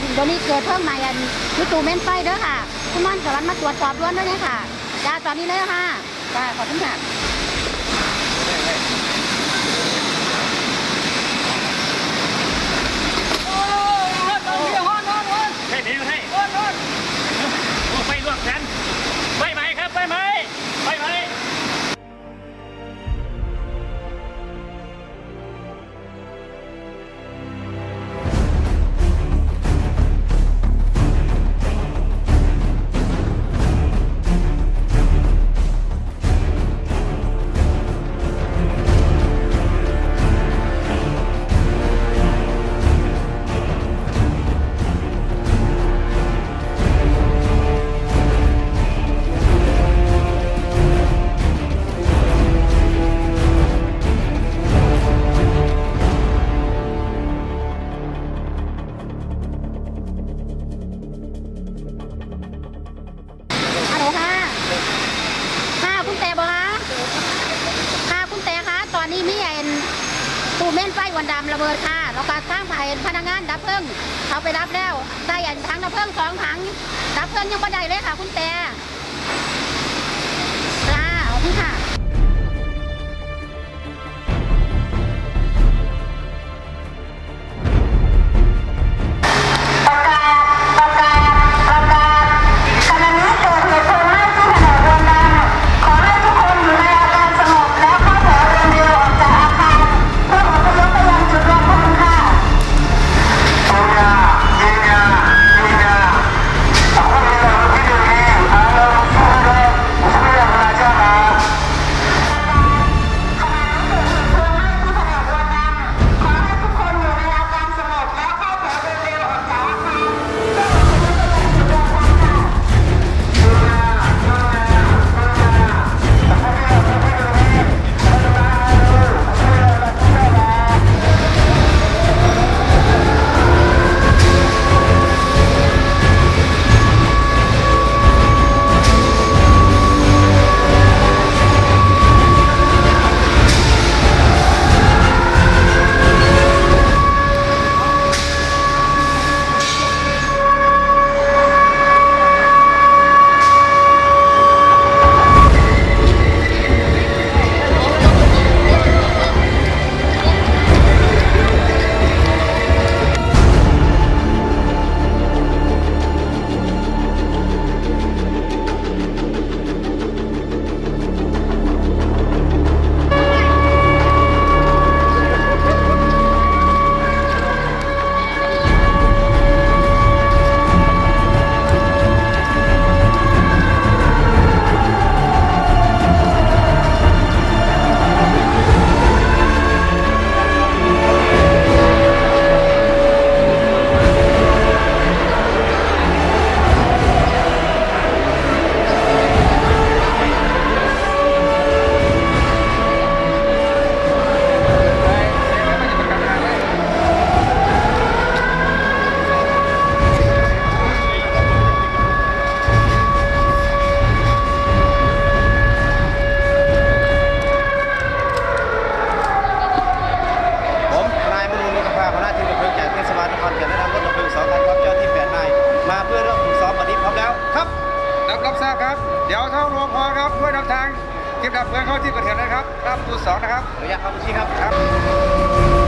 เดี๋ยวนี้เกิดเพิ่มใหม่อันยุตูเม่นไฟเด้อค่ะ คุณมันสวรรค์มาตรวจสอบด้วยด้วยค่ะจ้าตอนนี้เลยค่ะจ้าขอบคุณค่ะ ควันดำระเบิดค่ะแล้วก็ทางผ่พนักงานดับเพลิงเขาไปรับแล้วได้อันถังดับเพลิงสองถังดับเพลิงยังไม่ได้เลยค่ะคุณแต่ เก็บดับเพลิงเข้าที่เกิดเหตุนะครับรับประตูสองนะครับขออนุญาตครับคุ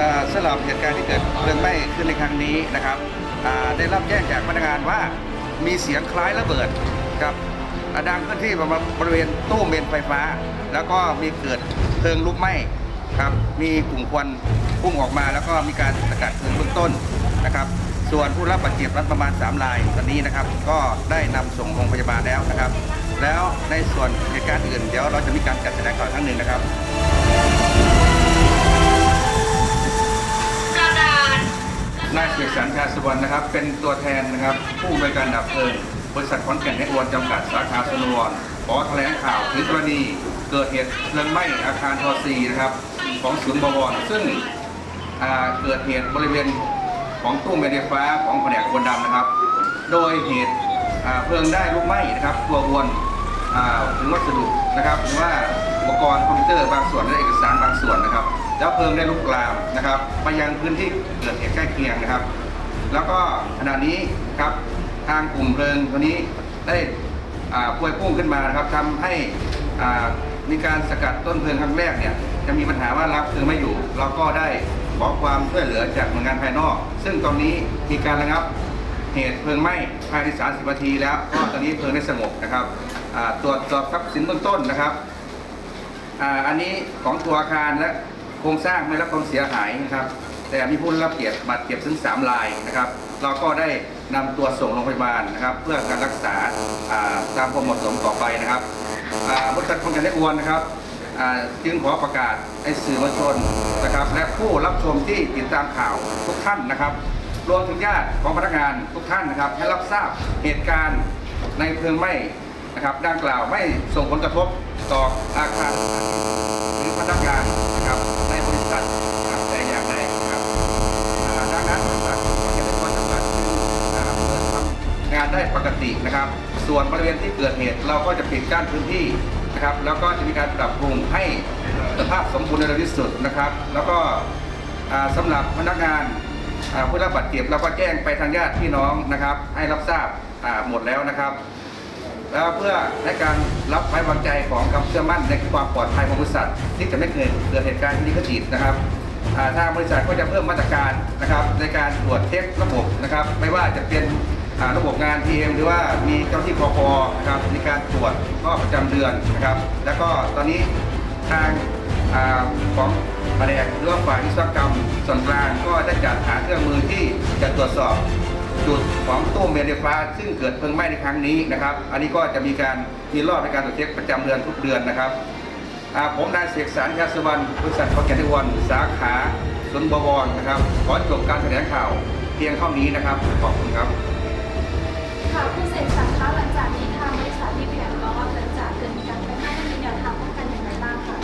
ณชี้ครับครับการณ์ที่เกิดเพลิงไหม้ขึ้นในครั้งนี้นะครับได้รับแจ้งจากพนักงานว่ามีเสียงคล้ายระเบิดครับอ่าดังขึ้นที่ประมาณบริเวณตู้เมนไฟฟ้า แล้วก็มีเกิดเพลิงลุกไหม้ครับมีกลุ่มควันพุ่งออกมา แล้วก็มีการสกัดเพลิงเบื้องต้นนะครับ ส่วนผู้รับบาดเจ็บนั้นประมาณ 3 รายตอนนี้นะครับ ก็ได้นำส่งโรงพยาบาลแล้วนะครับ แล้วในส่วนเหตุการณ์อื่น เดี๋ยวเราจะมีการจัดแสดงข่าวครั้งหนึ่งนะครับ นายเสียสันคาสวรรณนะครับ เป็นตัวแทนนะครับ ผู้บริการดับเพลิงบริษัทขอนแก่นเนตวนจำกัดสาขาสนวนขอแถลงข่าวถึงกรณีเกิดเหตุเพลิงไหม้อาคารทอซีนะครับของศูนย์บวรซึ่งเกิดเหตุบริเวณของตู้เมนไฟฟ้าของแผนกควนดำนะครับ โดยเหตุเพลิงได้ลุกไหม้นะครับตัววนถึงวัสดุนะครับหรือว่าอุปกรณ์คอมพิวเตอร์บางส่วนและเอกสารบางส่วนนะครับ แล้วเพลิงได้ลุกลามนะครับไปยังพื้นที่เกิดเหตุใกล้เคียงนะครับ แล้วก็ขณะนี้ครับทางกลุ่มเพลิงตัวนี้ได้พวยพุ่งขึ้นมานะครับทำให้มีการสกัดต้นเพลิงครั้งแรกเนี่ยจะมีปัญหาว่ารับเพลิงไม่อยู่ เราก็ได้ขอความช่วยเหลือจากหน่วยงานภายนอก ซึ่งตอนนี้มีการระงับเหตุเพลิงไหม้ภายใน 30 นาทีแล้วก็ตอนนี้เพลิงได้สงบนะครับตรวจสอบทรัพย์สินเบื้องต้นนะครับออันนี้ของตัวอาคารและ โครงสร้างไม่รับความเสียหายนะครับ แต่มีผู้รับเจ็บบาดเจ็บถึง3รายนะครับ เราก็ได้นำตัวส่งโรงพยาบาลนะครับ เพื่อการรักษาตามความเหมาะสมต่อไปนะครับบริษัทคงจะได้อวนนะครับอ่าจึงขอประกาศให้สื่อมวลชนนะครับ และผู้รับชมที่ติดตามข่าวทุกท่านนะครับรวมถึงญาติของพนักงานทุกท่านนะครับ ให้รับทราบเหตุการณ์ในเพลิงไหม้นะครับดังกล่าวไม่ส่งผลกระทบต่ออาคารหรือพนักงานบริษัทนะครับแต่อย่างใดนะครับอ่าดังนั้นบริษัทก็จะเป็นคนจำกัดจึงนะครับเปิดทำงาน ได้ปกตินะครับ ส่วนบริเวณที่เกิดเหตุ เราก็จะปิดกั้นพื้นที่นะครับ แล้วก็จะมีการปรับปรุงให้สภาพสมบูรณ์ในที่สุดนะครับ แล้วก็อ่าสำหรับพนักงานผู้รับบาดเจ็บเราก็แจ้งไปทางญาติพี่น้องนะครับ ให้รับทราบหมดแล้วนะครับแล้วเพื่อในการรับไว้วางใจของคำเชื่อมั่นในความปลอดภัยของบริษัทที่จะไม่เกิดเกิดเหตุการณ์ที่นี้ขึ้นอีกนะครับทางบริษัทก็จะเพิ่มมาตรการนะครับในการตรวจเช็คระบบนะครับ ไม่ว่าจะเป็น ระบบงาน PM หรือว่ามีเจ้าที่คอพนะครับในการตรวจรอบประจำเดือนนะครับ แล้วก็ตอนนี้ทางอของแผนกหรือว่าฝ่ายวิศวกรรมส่วนกลางก็ได้จัดหาเครื่องมือที่จะตรวจสอบจุดของตู้เมนไฟฟ้า ซึ่งเกิดเพลิงไหม้ในครั้งนี้นะครับ อันนี้ก็จะมีการมีรอบในการตรวจเช็คประจำเดือนทุกเดือนนะครับผมนายเสกสรรยาสวรรณบริษัทขอแกนทิวันสาขาสวนบวรนะครับขอจบการแถลงข่าวเพียงเท่านี้นะครับ ขอบคุณครับ ค่ะผู้เสพสัตว์คะหลังจากนี้ทางบริษัทมีแผนรอหลังจากเกิดการไฟไหม้ได้มีแนวทางป้องกันอย่างไรบ้างคะ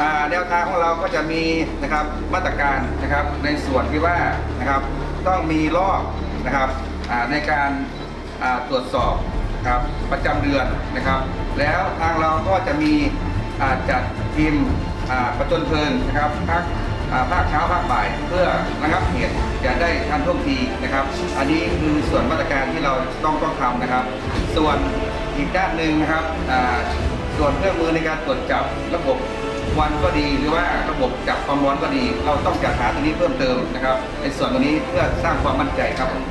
อ่าแนวทางของเราก็จะมีนะครับมาตรการนะครับในส่วนที่ว่านะครับต้องมีรอบนะครับอ่าในการอ่าตรวจสอบครับประจำเดือนนะครับ แล้วทางเราก็จะมีอ่าจัดทีมอ่าประจนเพลิงนะครับภาคอ่า ภาคเช้าภาคบ่าย เพื่อระงับเหตุจะได้ทันท่วงทีนะครับ อันนี้คือส่วนมาตรการที่เราต้องต้องทำนะครับ ส่วนอีกด้านหนึ่งนะครับส่วนเครื่องมือในการตรวจจับระบบควันก็ดีหรือว่าระบบจับความร้อนก็ดี เราต้องจัดหาตรงนี้เพิ่มเติมนะครับในส่วนตรงนี้เพื่อสร้างความมั่นใจครับผม